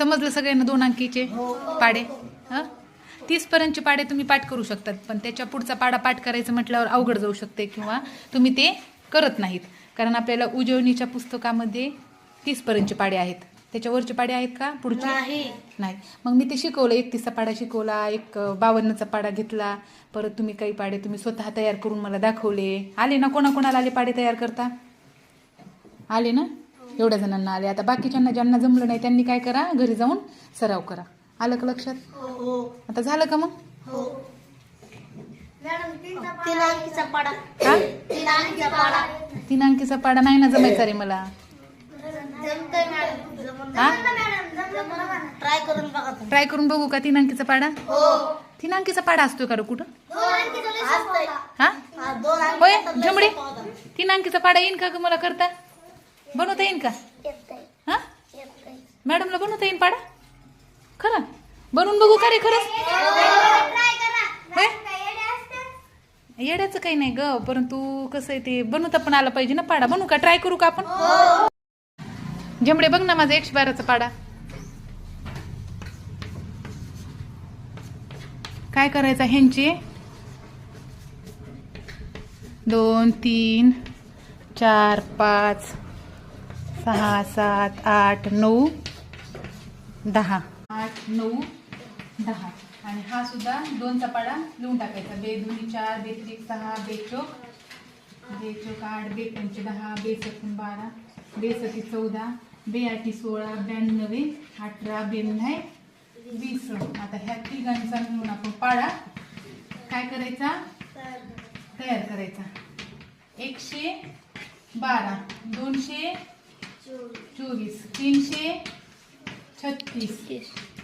समजलं सगळ्यांना दोन अंकीचे? पाडे? हा? तीस पर्यंतचे पाडे तुम्ही पाठ करू शकतात पण त्याच्या पुढचा पाडा पाठ करायचं म्हटल्यावर अवघड जाऊ शकते किंवा तुम्ही ते करत नाहीत. कारण आपल्याला उजवणीच्या पुस्तकामध्ये तीस पर्यंतचे पाडे आहेत. त्याच्यावरचे पाडे आहेत का? पुढचे? नाही. नाही. मग मी ते शिकवलं. एक तिसचा पाडा शिकवला एक बावन्नचा पाडा घेतला. परत तुम्ही काही पाडे तुम्ही स्वतः तयार करून मला दाखवले. आले ना? कोणाकोणाला आले पाडे तयार करता? आले ना? एवढ्या जणांना आले. आता बाकीच्यांना ज्यांना जमलं नाही त्यांनी काय करा? घरी जाऊन सराव करा. आलं का लक्षात? हो आता झालं का मग? हो. तीन अंकीचा पाडा. हा? तीन अंकीचा पाडा. तीन अंकीचा पाडा नाही ना जमायचा रे मला. जमतंय मॅडम. हा? ट्राय करून बघा तुम्ही. ट्राय करून बघू का तीन अंकीचा पाडा? हो. तीन अंकीचा पाडा असतोय का रे कुठं. हा हा, दोन होय? झमडे. तीन अंकीचा पाडा येईन का ग मला करता? बनवता येईन का? हा? मॅडमला बनवता येईन पाडा? खरं? बनवून बघू का रे खरंच? येड्याचं काही नाही ग परंतु कसं आहे ते बनवता पण आलं पाहिजे ना पाडा. बनवू का? ट्राय करू का आपण? जमडे बघ ना माझा एकशे बाराचा पाडा. काय करायचं ह्यांचे? दोन तीन चार पाच. सहा सात आठ नऊ दहा. आठ नऊ दहा. आणि हा सुद्धा दोनचा चपाडा लिहून टाकायचा. बे दोन्ही चार बे त्रिक सहा बे चोक. बे चोक आठ बे पंचे दहा बे सतून बारा. बे सती चौदा. बे आठी सोळा ब्याण्णवे अठरा बेन्नाय वीस. आता ह्या तिघांचा मिळून आपण पाडा. काय करायचा? तयार करायचा. एकशे बारा. दोनशे चोवीस. तीनशे छत्तीस.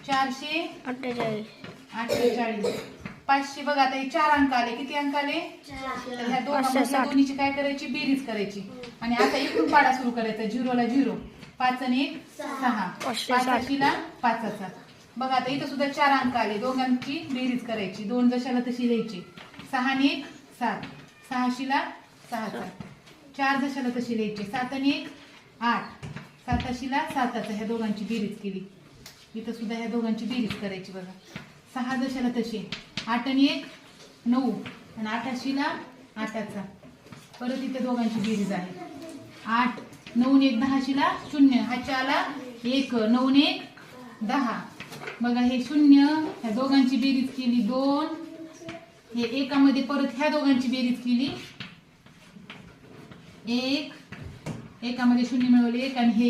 चारशे अठ्ठेचाळीस. पाचशे बघा आता हे चार अंक आले. किती अंक आले? तर ह्या दोघांमधल्या दोन्हीची काय करायची? बेरीज करायची. आणि आता इकडून पाडा सुरू करायचा. झिरोला झिरो. पाच आणि एक सहा. पाचाशीला पाचाचा. बघा आता इथं सुद्धा चार अंक आले. दोघांची बेरीज करायची. दोन जशाला तशी द्यायची. सहा आणि एक सात. सहाशीला सहाचा. चार जशाला तशी द्यायची. सात आणि एक आठ. साताशीला साताचा ह्या दोघांची बेरीज केली. इथं सुद्धा ह्या दोघांची बेरीज करायची बघा. सहा जशाला तशी. आठ आणि एक नऊ. आणि आठाशीला आठाचा. परत इथे दोघांची बेरीज आहे. आठ नऊ एक दहाशीला शून्य. हाच्या आला एक नऊ एक दहा. बघा हे शून्य. ह्या दोघांची बेरीज केली दोन. हे एकामध्ये परत ह्या दोघांची बेरीज केली. एक एकामध्ये शून्य मिळवले एक आणि हे